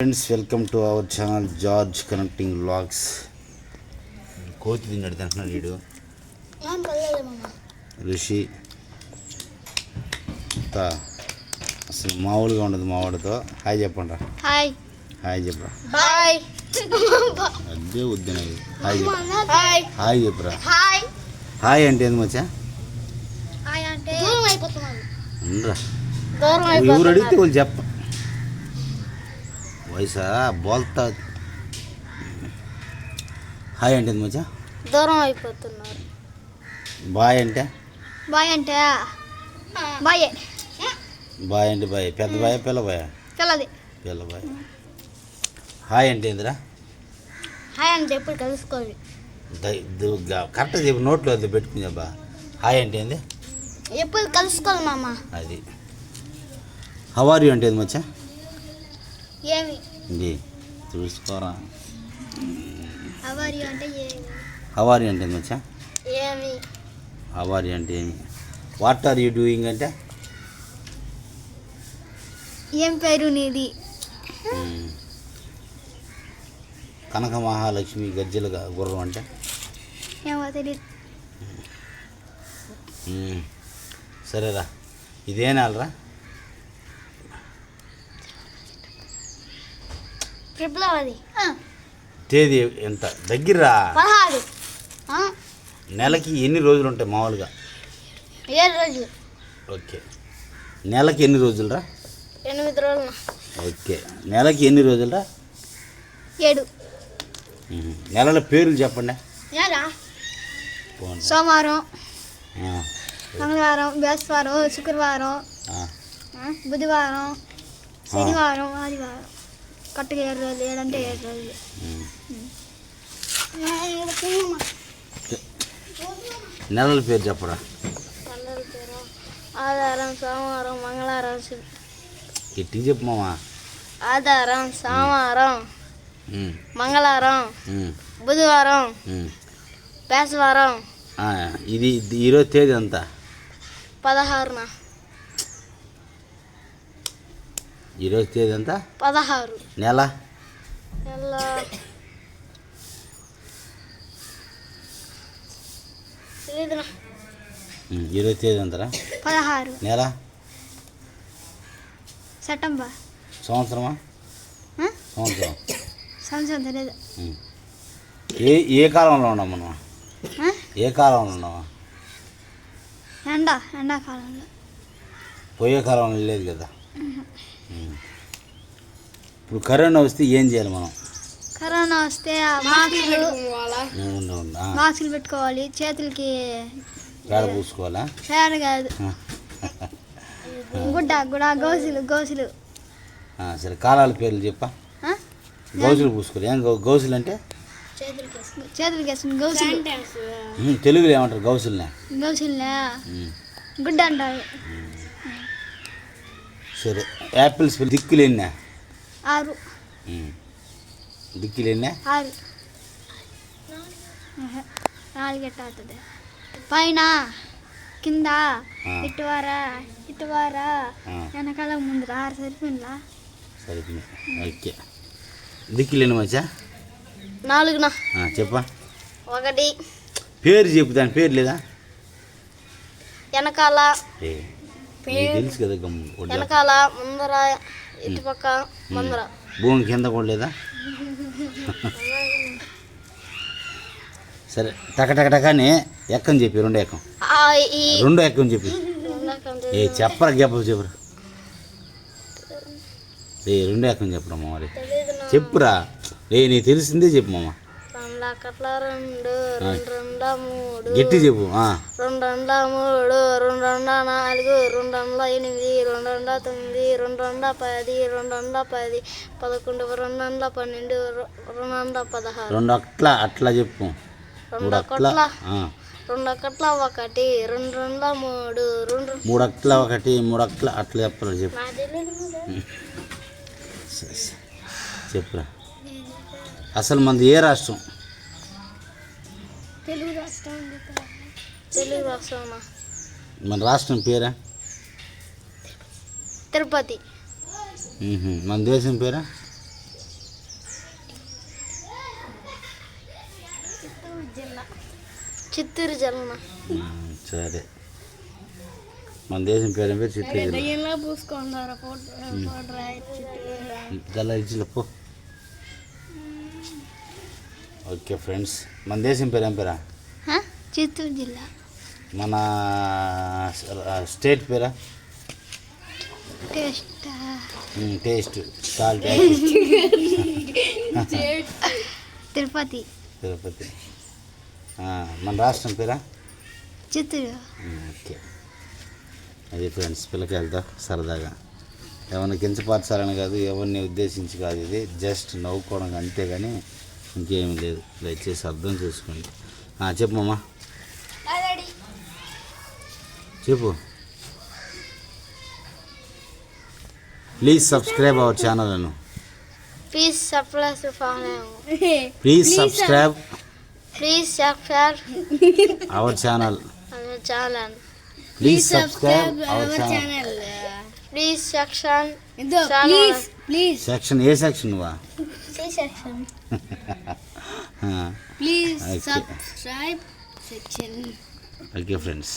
Friends welcome to our channel George connecting vlogs కోతి తిన్నాడు తింటున్నాడు వీడు. ఋషి అసలు మామూలుగా ఉండదు మావాడితో. హాయ్ చెప్పండి రా. హాయ్ హాయ్ చెప్పరా. బాయ్ అదే వద్దున. హాయ్ హాయ్ హాయ్ చెప్పురా. హాయ్ హాయ్ అంటే ఏంది మచ్చా? హాయ్ అంటే దూరం అడిగితే వాళ్ళు చెప్ప వయసా? బోల్తా. హాయ్ అంటే మచ్చా? దూరం అయిపోతున్నారు. బాయ్ అంటే? బాయ్ అంటే? బాయ్. బాయ్ అంటే బాయ్. పెద్ద బాయ్ పిల్ల బాయ్? తెల్లది పిల్ల బాయ్. హాయ్ అంటే ఏందిరా? హాయ్ అంటే ఎప్పుడు కలుసుకోవాలి. కరెక్ట్గా చెప్పి నోట్లో అది పెట్టుకుని చెప్పా. హాయ్ అంటే ఏంది? ఎప్పుడు కలుసుకోవాలి మామ. అది. హవారి అంటే ఏంది మచ్చా? ఏమి? ఇది చూసుకోరా. అవరి అంటే హవారి అంటే ఏంది మచ్చా ఏమి? హవారి అంటే ఏమి? వాట్ ఆర్ యూ డూయింగ్ అంటే? ఏం పేరు నీది. కనక మహాలక్ష్మి గజ్జల గుర్రం అంటే? ఏమో తెలియదు. సరేరా. ఇదేనాలరా? ఫిబ్రవరి తేదీ ఎంత? దగ్గరరా? పదహారు. ఆ? నెలకి ఎన్ని రోజులు ఉంటాయి మామూలుగా? ఏడు రోజులు. ఓకే. నెలకి ఎన్ని రోజులురా? ఎనిమిది రోజులు. ఓకే. నెలకి ఎన్ని రోజులురా? ఏడు. నెలల పేర్లు చెప్పండి. పోండి. సోమవారం మంగళవారం బృహస్పతివారం శుక్రవారం బుధవారం శనివారం ఆదివారం. కట్టుగా ఏడు రోజులు ఏడంటే ఏడు రోజులు మ్మ్. నెలల పేరు చెప్పరా పండుగల పేరు ఆధారం సోమవారం మంగళవారం శు- ఎట్టి చెప్పు మామా ఆధారం సోమవారం మ్మ్. మంగళవారం మ్మ్. బుధవారం మ్మ్. బేసవారం ఆ, ఇది ఇది ఈరోజు తేదీ ఎంత పదహారున ఈరోజు తేదీ ఎంత? పదహారు. నెల? నెల. ఈరోజు తేదీ ఎంతరా? పదహారు. నెల? సెప్టెంబర్. సంవత్సరమా? సంవత్సరం. సంవత్సరం తెలియదు. ఏ ఏ కాలంలో ఉన్నాం మనం? ఏ కాలంలో ఉన్నామా ఎండ ఎండాకాలంలో. పోయే కాలంలో లేదు కదా. ఇప్పుడు కరోనా వస్తే ఏం చేయాలి మనం? కరోనా వస్తే ఆ మాస్కులు పెట్టుకోవాలి? చేతులకి పేడ పూసుకోవాలా? పేడ కాదు. గుడ్డ గుడ గోసులు గోసులు ఆ, సరే కాలాల పేర్లు చెప్పా. ఆ? గౌసులు పూసుకోవాలి. ఏం గౌ- గౌసులు అంటే? చేతులకి వేసుకుని గోసులు తెలుగులో ఏమంటారు గౌసుల్నే గోసులనే. గుడ్డ అంటారు. సరే. యాపిల్స్ దిక్కులు ఎన్నా? ఆరు. దిక్కులు ఎన్నా? ఆరు. ఆహా. నాలుగు ఎట్ట అవుతుంది? పైన కింద. ఇటువారా ఇటువారా. వెనకాల ముందు ఆరు సరిపోయిందా? సరిపోయింది ఓకే. దిక్కులు ఎన్ని మచ్చా? నాలుగున. చెప్పా. ఒకటి. పేరు చెప్పు దాని పేరు లేదా? వెనకాల. తెలుసు కదా చెప్పు. వెనకాల ముందర ఇటుపక్క ముందర. భూమి కింద కూడా లేదా సరే టక టక టకని ఎక్కని చెప్పి రెండు ఎక్కం. రెండు ఎక్కని చెప్పి. ఏ చెప్పరా గెప్ప చెప్పురా ఏ రెండు ఎక్కని చెప్పరా మరి. చెప్పురా. ఏ నీకు తెలిసిందే చెప్పు మామ. అక్కట్ల రెండు రెండు రెండ మూడు గట్టి చెప్పు. రెండు రెండ మూడు రెండు రెండ నాలుగు రెండు రెండ ఎనిమిది రెండు రెండ తొమ్మిది రెండు రెండ పది రెండు రెండ పది పదకొండు రెండు రెండ పన్నెండు రెండు రెండ పదహారు రెండు అట్లా అట్లా చెప్పు రెండు ఆ. రెండు అక్కట్ల ఒకటి రెండు రెండ మూడు రెండు మూడు అట్లా ఒకటి మూడు అట్లా అట్లా చెప్పాలి చెప్పు. చెప్పురా అసలు మనది ఏ రాష్ట్రం తెలుగు రాష్ట్రం తెలుగు రాష్ట్రం మన రాష్ట్రం పేరా? తిరుపతి. మన దేశం పేరా? చిత్తూరు జిల్లా. సరే. మన దేశం పేరు పేరు? చిత్తూరు జిల్లా. జిల్లా పో. ఓకే ఫ్రెండ్స్ మన దేశం పేరు ఏం పేరా? చిత్తూరు జిల్లా. మన స్టేట్ పేరా? Taste. Taste. Salt Tirupati. Tirupati. మన రాష్ట్రం పేరా? చిత్తూరు. ఓకే. అది ఫ్రెండ్స్ పిల్లకాయలతో సరదాగా. ఎవరిని కించపరచాలని కాదు ఎవరిని ఉద్దేశించి కాదు ఇది. జస్ట్ నవ్వుకోవడం అంతేగాని ఇంకేమీ లేదు. దయచేసి అర్థం చేసుకోండి. ఆ, చెప్పమ్మా చెప్పు. Please subscribe our channel Anu. Please subscribe follow please subscribe please subscribe our channel our channel please subscribe our channel please section please please section A section నువ్వా? సెక్షన్ ఆ, please Okay. Subscribe section okay friends